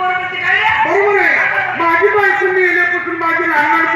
बरोबर आहे. माझी बायको मी येण्यापासून माझी लहान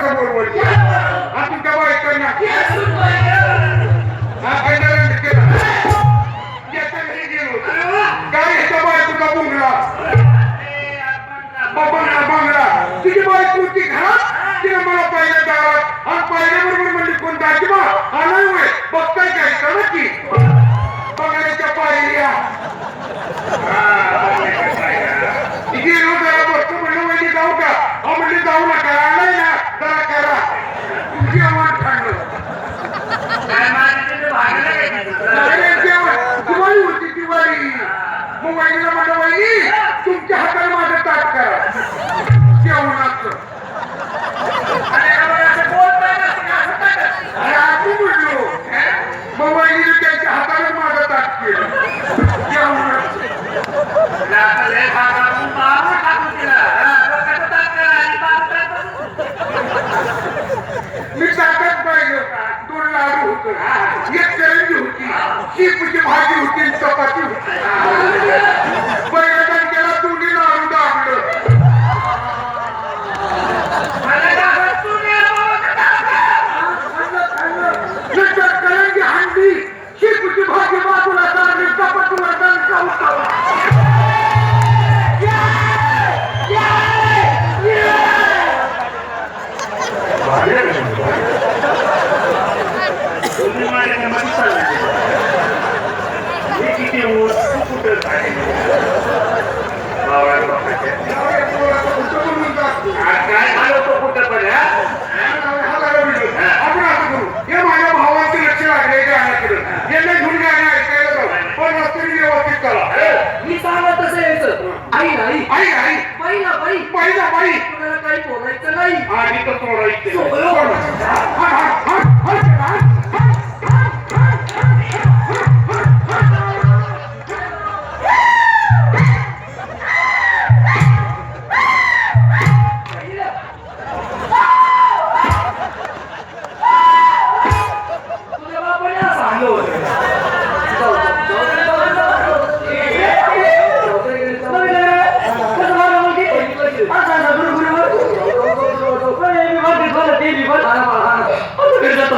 समोर बोलतो आपण तेव्हा ऐकताना हा भंडारा केला. त्याच्या घरी पाहिलं दारात आणि पाहिलं दिवाळी होती दिवाळी मग वहिनीला माझ्या वहिनी तुमच्या हाताने माझं ताट करा जेवणाचं आपण म्हणलो मग वहिनीने त्यांच्या हाताने माझं ताट केलं. एक करंजी होती ती कुठे भाजी होती बाई जा बाई कुणाला काही बोलायचं नाही आणि तर सोडायचं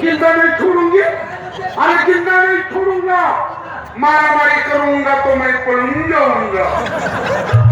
किल्दाने ठुडून घे आणि किल्दाने ठुडून मारामारी करून गा तो माहीत पडून जाऊन